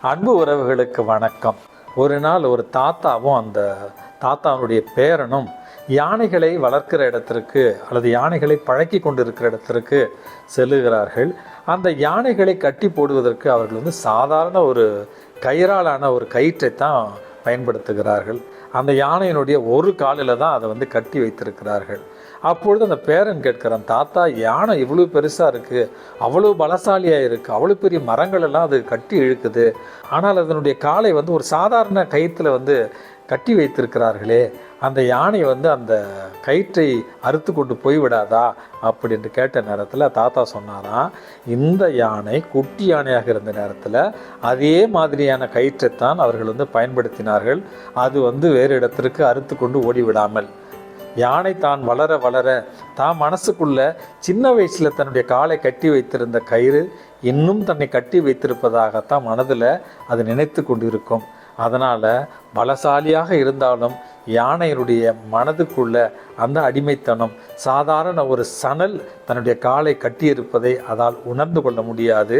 அன்பு உறவுகளுக்கு வணக்கம். ஒரு நாள் ஒரு தாத்தாவும் அந்த தாத்தாவுடைய பேரனும் யானைகளை வளர்க்கிற இடத்திற்கு அல்லது யானைகளை பழக்கி கொண்டிருக்கிற இடத்திற்கு செல்லுகிறார்கள். அந்த யானைகளை கட்டி போடுவதற்கு அவர்கள் வந்து சாதாரண ஒரு கயிறாலான ஒரு கயிற்றை தான் பயன்படுத்துகிறார்கள். அந்த யானையினுடைய ஒரு காலில் தான் அதை வந்து கட்டி வைத்திருக்கிறார்கள். அப்பொழுது அந்த பேரன் கேட்கிறான் தாத்தா யானை இவ்வளோ பெருசாக இருக்குது அவ்வளோ பலசாலியாக இருக்குது அவ்வளோ பெரிய மரங்கள் எல்லாம் அது கட்டி இழுக்குது. ஆனால் அதனுடைய காலை வந்து ஒரு சாதாரண கயிற்றில் வந்து கட்டி வைத்திருக்கிறார்களே அந்த யானை வந்து அந்த கயிற்றை அறுத்து கொண்டு போய்விடாதா அப்படின்னு கேட்ட நேரத்தில் தாத்தா சொன்னாராம் இந்த யானை குட்டி யானையாக இருந்த நேரத்தில் அதே மாதிரியான கயிற்றைத்தான் அவர்கள் வந்து பயன்படுத்தினார்கள். அது வந்து வேறு இடத்திற்கு அறுத்து கொண்டு ஓடிவிடாமல். யானை தான் வளர வளர தான் மனசுக்குள்ள சின்ன வயசில் தன்னுடைய காலை கட்டி வைத்திருந்த கயிறு இன்னும் தன்னை கட்டி வைத்திருப்பதாகத்தான் மனதில் அது நினைத்து கொண்டிருக்கும். அதனால் பலசாலியாக இருந்தாலும் யானையினுடைய மனதுக்குள்ள அந்த அடிமைத்தனம் சாதாரண ஒரு சணல் தன்னுடைய காலை கட்டியிருப்பதை அதால் உணர்ந்து கொள்ள முடியாது.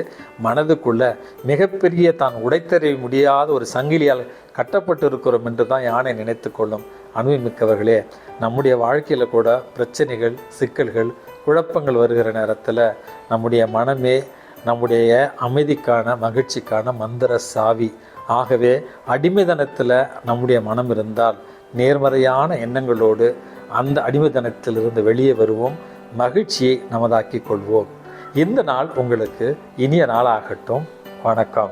மனதுக்குள்ள மிகப்பெரிய தான் உடைத்தறிய முடியாத ஒரு சங்கிலியால் கட்டப்பட்டு இருக்கிறோம் என்று தான் யானை நினைத்து கொள்ளும். அனுபவமிக்கவர்களே நம்முடைய வாழ்க்கையில் கூட பிரச்சனைகள் சிக்கல்கள் குழப்பங்கள் வருகிற நேரத்தில் நம்முடைய மனமே நம்முடைய அமைதிக்கான மகிழ்ச்சிக்கான மந்திர சாவி. ஆகவே அடிமைதனத்தில் நம்முடைய மனம் இருந்தால் நேர்மறையான எண்ணங்களோடு அந்த அடிமைதனத்திலிருந்து வெளியே வருவோம் மகிழ்ச்சியை நமதாக்கிக் கொள்வோம். இந்த நாள் உங்களுக்கு இனிய நாளாகட்டும். வணக்கம்.